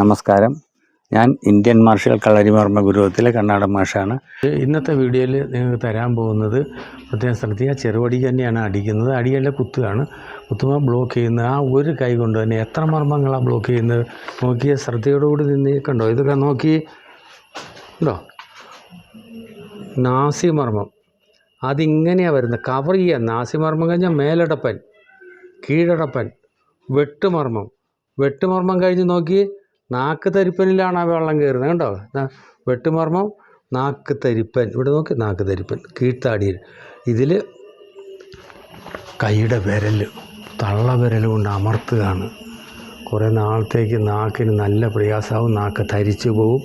നമസ്കാരം. ഞാൻ Indian martial കളരിമർമ്മ ഗുരുവത്തിലെ കർണാടക മാഷാണ്. ഇന്നത്തെ വീഡിയോയിൽ നിങ്ങൾക്ക് തരാൻ പോകുന്നത് പ്രത്യേകം ശ്രദ്ധിക്കുക ചെറുപടി തന്നെയാണ് അടിക്കുന്നത്. അടിയല്ല കുത്തുകയാണ്. കുത്തുമ്പോൾ ബ്ലോക്ക് ചെയ്യുന്ന ആ ഒരു കൈ കൊണ്ട് തന്നെ എത്ര മർമ്മങ്ങളാണ് ബ്ലോക്ക് ചെയ്യുന്നത്? നോക്കിയ ശ്രദ്ധയോടുകൂടി നിന്ന് കണ്ടോ? ഇതൊക്കെ നോക്കി. ഉണ്ടോ നാസിമർമ്മം അതിങ്ങനെയാണ് വരുന്നത്. കവർ ചെയ്യുക. നാസിമർമ്മം കഴിഞ്ഞാൽ മേലടപ്പൻ കീഴടപ്പൻ വെട്ടുമർമ്മം. വെട്ടുമർമ്മം കഴിഞ്ഞ് നോക്കി. നാക്ക് തരിപ്പനിലാണ് ആ വെള്ളം കയറുന്നത്. കണ്ടോ? വെട്ടുമർമ്മം നാക്ക് തരിപ്പൻ. ഇവിടെ നോക്കി നാക്ക് തരിപ്പൻ. കീഴ്ത്താടിയിൽ. ഇതിൽ കൈയുടെ വിരൽ തള്ള വിരൽ കൊണ്ട് അമർത്തുകയാണ്. കുറേ നാളത്തേക്ക് നാക്കിന് നല്ല പ്രയാസമാവും നാക്ക് തരിച്ചു പോവും.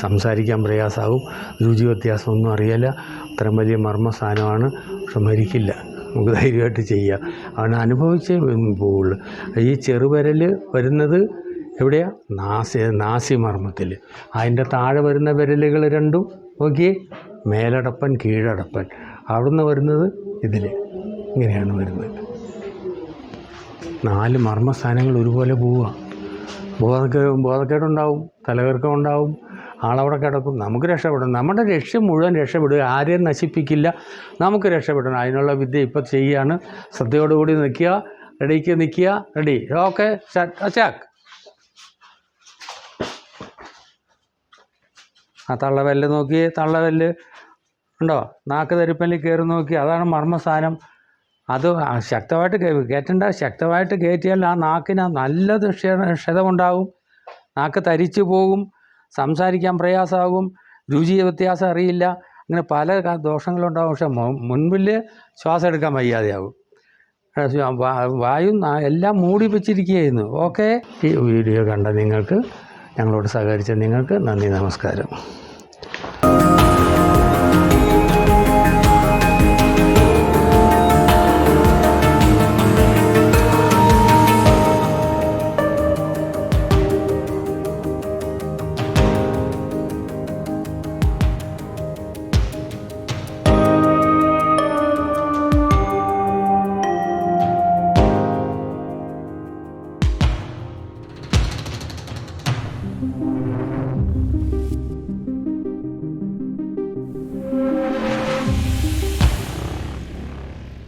സംസാരിക്കാൻ പ്രയാസമാവും രുചി വ്യത്യാസമൊന്നും അറിയില്ല. അത്രയും വലിയ മർമ്മ സാധനമാണ് പക്ഷെ മരിക്കില്ല. നമുക്ക് ധൈര്യമായിട്ട് ചെയ്യാം. അവന് അനുഭവിച്ചേ പോവുള്ളൂ. ഈ ചെറുവിരൽ വരുന്നത് എവിടെയാ? നാസി നാസിമർമ്മത്തിൽ അതിന്റെ താഴെ വരുന്ന വിരലുകൾ രണ്ടും നോക്കിയേ മേലടപ്പൻ കീഴടപ്പൻ. അവിടുന്ന് വരുന്നത് ഇതിൽ ഇങ്ങനെയാണ് വരുന്നത്. നാല് മർമ്മസ്ഥാനങ്ങൾ ഒരുപോലെ പോവുക. ബോധക്ക ബോധക്കേടുണ്ടാവും തലകർക്കം ഉണ്ടാവും ആളവിടെ കിടക്കും. നമുക്ക് രക്ഷപ്പെടണം. നമ്മുടെ രക്ഷ മുഴുവൻ രക്ഷപ്പെടുക. ആരെയും നശിപ്പിക്കില്ല. നമുക്ക് രക്ഷപ്പെടണം. അതിനുള്ള വിദ്യ ഇപ്പം ചെയ്യുകയാണ് ശ്രദ്ധയോടുകൂടി നിൽക്കുക. റെഡിക്ക് നിൽക്കുക. റെഡി. ഓക്കെ. ചാക്ക്. ആ തള്ളവല്ല് നോക്കി തള്ളവല്ല് ഉണ്ടോ? നാക്ക് തരിപ്പല്ലിൽ കയറി നോക്കി അതാണ് മർമ്മസ്ഥാനം അത് ശക്തമായിട്ട് കയറ്റണ്ട ശക്തമായിട്ട് കയറ്റിയാൽ ആ നാക്കിന് നല്ല ക്ഷ- ക്ഷതമുണ്ടാകും നാക്ക് തരിച്ചു പോകും സംസാരിക്കാൻ പ്രയാസമാകും രുചി വ്യത്യാസം അറിയില്ല. അങ്ങനെ പല ദോഷങ്ങളും ദോഷങ്ങളുണ്ടാകും പക്ഷെ മുൻപിൽ ശ്വാസം എടുക്കാൻ വയ്യാതെയാകും വായു എല്ലാം മൂടി വെച്ചിരിക്കുകയായിരുന്നു ഓക്കെ. ഈ വീഡിയോ കണ്ട നിങ്ങൾക്ക് ഞങ്ങളോട് സഹകരിച്ച നിങ്ങൾക്ക് നന്ദി നമസ്കാരം.